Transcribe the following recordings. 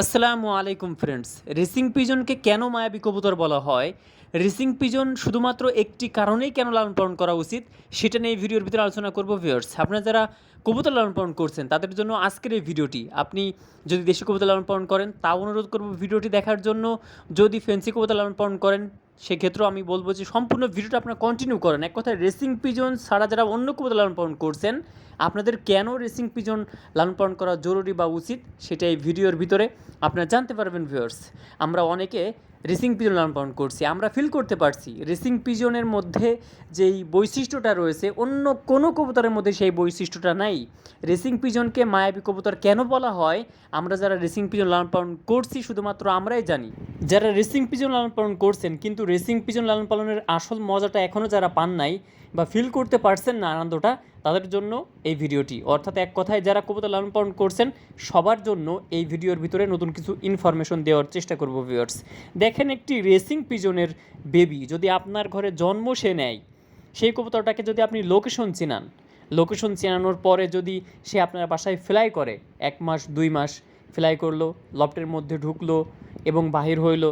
আসসালামু আলাইকুম friends racing পিজনকে কেন মায়াবী কবুতর বলা হয়? রেসিং পিজন শুধুমাত্র একটি কারণেই কেন লালন পালন করা উচিত? সেটা নিয়ে ভিডিওর ভিতরে আলোচনা করব ভিউয়ার্স আপনারা যারা কবুতর লালন পালন করছেন, তাদের জন্য আজকের এই ভিডিওটি। আপনি যদি দেশি কবুতর লালন পালন করেন, তাও অনুরোধ করব ভিডিওটি দেখার জন্য। যদি ফেন্সি কবুতর লালন পালন করেন সেক্ষেত্রেও আমি বলব যে সম্পূর্ণ ভিডিওটা আপনারা কন্টিনিউ করেন। এক কথায় রেসিং পিজন ছাড়া যারা অন্য কোথাও লালন পালন করছেন, আপনাদের কেন রেসিং পিজন লালন পালন করা জরুরি বা উচিত, সেটা এই ভিডিওর ভিতরে আপনারা জানতে পারবেন ভিউয়ার্স আমরা অনেকে রেসিং পিজন লালন পালন করছি। আমরা ফিল করতে পারছি। রেসিং পিজনের মধ্যে যেই বৈশিষ্ট্যটা রয়েছে, অন্য কোনো কবুতরের মধ্যে সেই বৈশিষ্ট্যটা নাই। রেসিং পিজনকে মায়াবী কবুতর কেন বলা হয়? আমরা যারা রেসিং পিজন লালন পালন করছি, শুধুমাত্র আমরাই জানি। যারা রেসিং পিজন লালন পালন করছেন, কিন্তু রেসিং পিজন লালন পালনের আসল মজাটা এখনও যারা পান নাই বা ফিল করতে পারছেন না আনন্দটা তাদের জন্য এই ভিডিওটি। অর্থাৎ এক কথায় যারা কবুতর লালন পালন করছেন, সবার জন্য এই ভিডিওর ভিতরে নতুন কিছু ইনফরমেশন দেওয়ার চেষ্টা করব ভিউয়ার্স দেখেন একটি রেসিং পিজনের বেবি যদি আপনার ঘরে জন্ম সে নেয়, সেই কবুতরটাকে যদি আপনি লোকেশন চিনান লোকেশন চেনানোর পরে যদি সে আপনার বাসায় ফ্লাই করে, এক মাস, দুই মাস ফ্লাই করল লফটের মধ্যে ঢুকলো এবং বাহির হইল,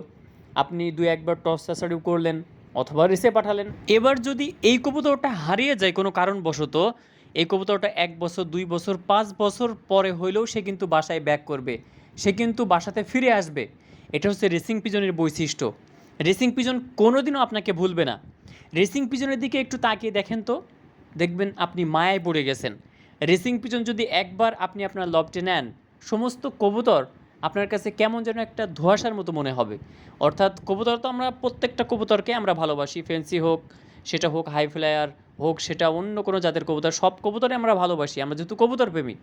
আপনি দুই একবার টস চাষাড়িও করলেন অথবা রেসে পাঠালেন। এবার যদি এই কবুতরটা হারিয়ে যায় কোনো কারণবশত, এই কবুতরটা এক বছর, দুই বছর, পাঁচ বছর পরে হইলেও সে কিন্তু বাসায় ব্যাক করবে। সে কিন্তু বাসাতে ফিরে আসবে। এটা হচ্ছে রেসিং পিজনের বৈশিষ্ট্য। রেসিং পিজন কোনোদিনও আপনাকে ভুলবে না। রেসিং পিজনের দিকে একটু তাকিয়ে দেখেন তো। দেখবেন আপনি মায়ায় পড়ে গেছেন। রেসিং পিজন যদি একবার আপনি আপনার লবটে নেন, সমস্ত কবুতর আপনার কাছে কেমন যেন একটা ধোঁয়াশার মতো মনে হবে। অর্থাৎ কবুতর তো আমরা প্রত্যেকটা কবুতরকে আমরা ভালোবাসি ফেন্সি হোক, সেটা হোক হাই ফ্লায়ার হোক, সেটা অন্য কোনো জাতের কবুতর, সব কবুতরে আমরা ভালোবাসি, আমরা যেহেতু কবুতর প্রেমী।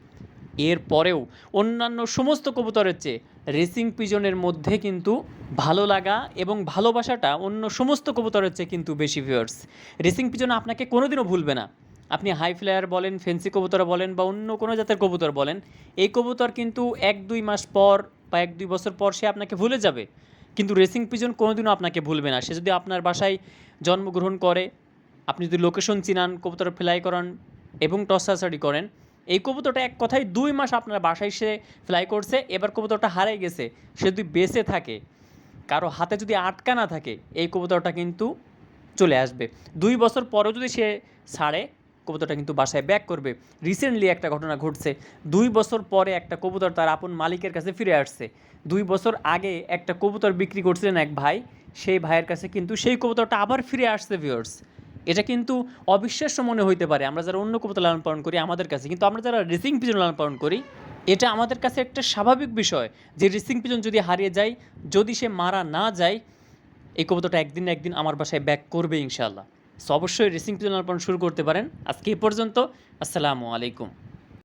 এর পরেও অন্যান্য সমস্ত কবুতরের চেয়ে রেসিং পিজনের মধ্যে কিন্তু ভালো লাগা এবং ভালোবাসাটা অন্য সমস্ত কবুতরের চেয়ে কিন্তু বেশি ভিউয়ার্স রেসিং পিজন আপনাকে কোনোদিনও ভুলবে না। আপনি হাই ফ্লায়ার বলেন, ফেন্সি কবুতর বলেন বা অন্য কোনো জাতের কবুতর বলেন, এই কবুতর কিন্তু এক দুই মাস পর বা এক দুই বছর পর সে আপনাকে ভুলে যাবে। কিন্তু রেসিং পিজন কোনোদিনও আপনাকে ভুলবে না। সে যদি আপনার বাসায় জন্মগ্রহণ করে, আপনি যদি লোকেশন চিনান, কবুতর ফ্লাই করান এবং টসাসারি করেন, এই কবুতরটা এক কথায় দুই মাস আপনার বাসায় সে ফ্লাই করছে, এবার কবুতরটা হারিয়ে গেছে, সে যদি বেঁচে থাকে, কারও হাতে যদি আটকা না থাকে, এই কবুতরটা কিন্তু চলে আসবে। দুই বছর পরেও যদি সে ছাড়ে কবুতরটা কিন্তু বাসায় ব্যাক করবে। রিসেন্টলি একটা ঘটনা ঘটছে। দুই বছর পরে একটা কবুতর তার আপন মালিকের কাছে ফিরে আসছে। দুই বছর আগে একটা কবুতর বিক্রি করছিলেন এক ভাই। সেই ভাইয়ের কাছে কিন্তু সেই কবুতরটা আবার ফিরে আসছে ভিউয়ার্স এটা কিন্তু অবিশ্বাস্য মনে হইতে পারে। আমরা যারা অন্য কবুতর লালন পালন করি, আমাদের কাছে, কিন্তু আমরা যারা রেসিং পিজন লালন পালন করি, এটা আমাদের কাছে একটা স্বাভাবিক বিষয় যে রেসিং পিজন যদি হারিয়ে যায়, যদি সে মারা না যায়, এই কবুতরটা একদিন একদিন আমার বাসায় ব্যাক করবে ইনশাল্লাহ সো অবশ্যই রেসিং লালন শুরু করতে পারেন। আজকে এই পর্যন্ত আসসালামু আলাইকুম।